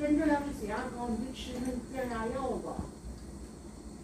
真正要是血压高，你就吃那降压药吧。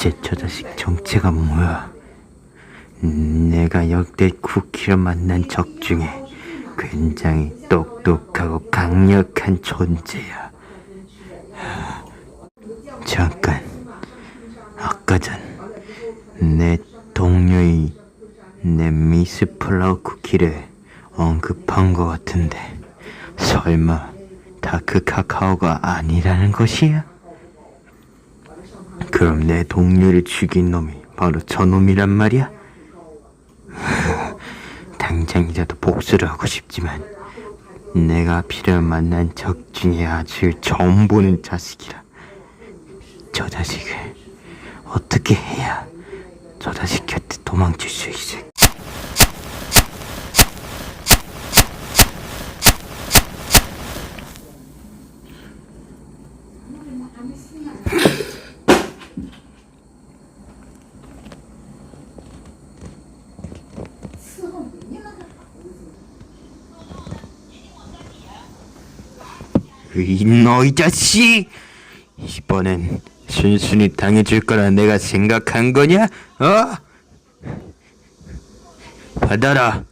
대체 저 자식 정체가 뭐야? 내가 역대 쿠키를 만난 적 중에 굉장히 똑똑하고 강력한 존재야. 잠깐. 아까 전 내 동료의 내 미스 플라우 쿠키를 언급한 것 같은데 설마 다크 카카오가 아니라는 것이야? 그럼 내 동료를 죽인 놈이 바로 저놈이란 말이야? 당장이라도 복수를 하고 싶지만 내가 피를 만난 적 중에 아주 처음 보는 자식이라 저 자식을 어떻게 해야 저 자식 곁에 도망칠 수 있을까? 이너 이 자식! 이번엔 순순히 당해줄 거라 내가 생각한 거냐? 어? 받아라.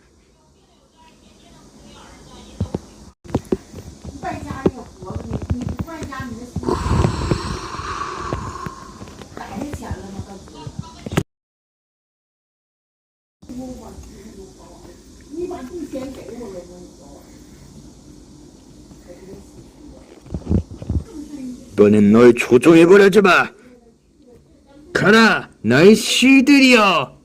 이번엔 널 조종해버려주마. 가라, 나의 시들이여.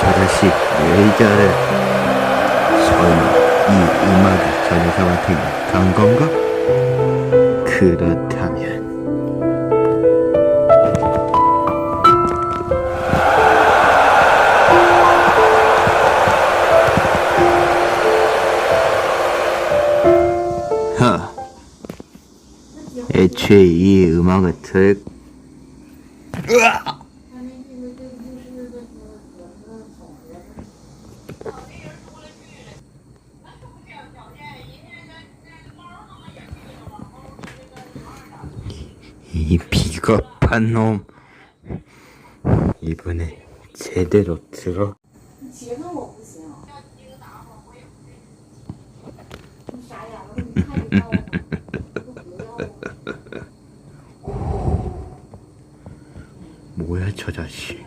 저 자식 왜 저래? 설마 이 음악이 저 녀석한테 간 건가? 그렇다 애초에 이 음악을 틀! 이 비겁한 놈 이번에 제대로 들어 저 자식.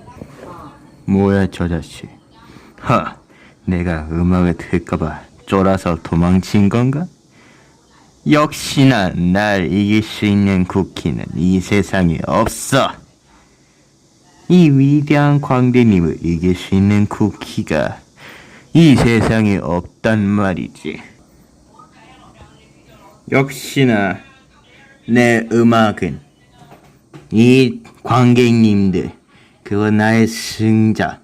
뭐야 저 자식? 하 내가 음악을 틀까봐 쫄아서 도망친 건가? 역시나 날 이길 수 있는 쿠키는 이 세상에 없어. 이 위대한 광대님을 이길 수 있는 쿠키가 이 세상에 없단 말이지. 역시나 내 음악은 이 관객님들 그거 나의 승자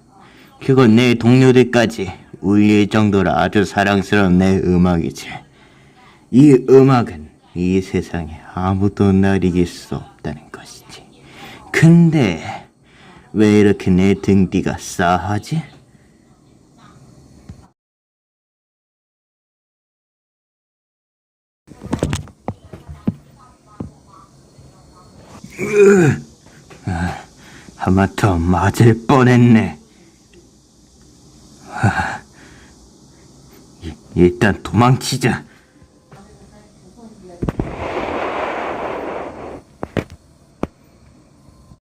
그거 내 동료들까지 울릴 정도로 아주 사랑스러운 내 음악이지. 이 음악은 이 세상에 아무도 날 이길 수 없다는 것이지. 근데 왜 이렇게 내 등뒤가 싸하지? 하마터 맞을 뻔했네. 하, 이- 일단 도망치자.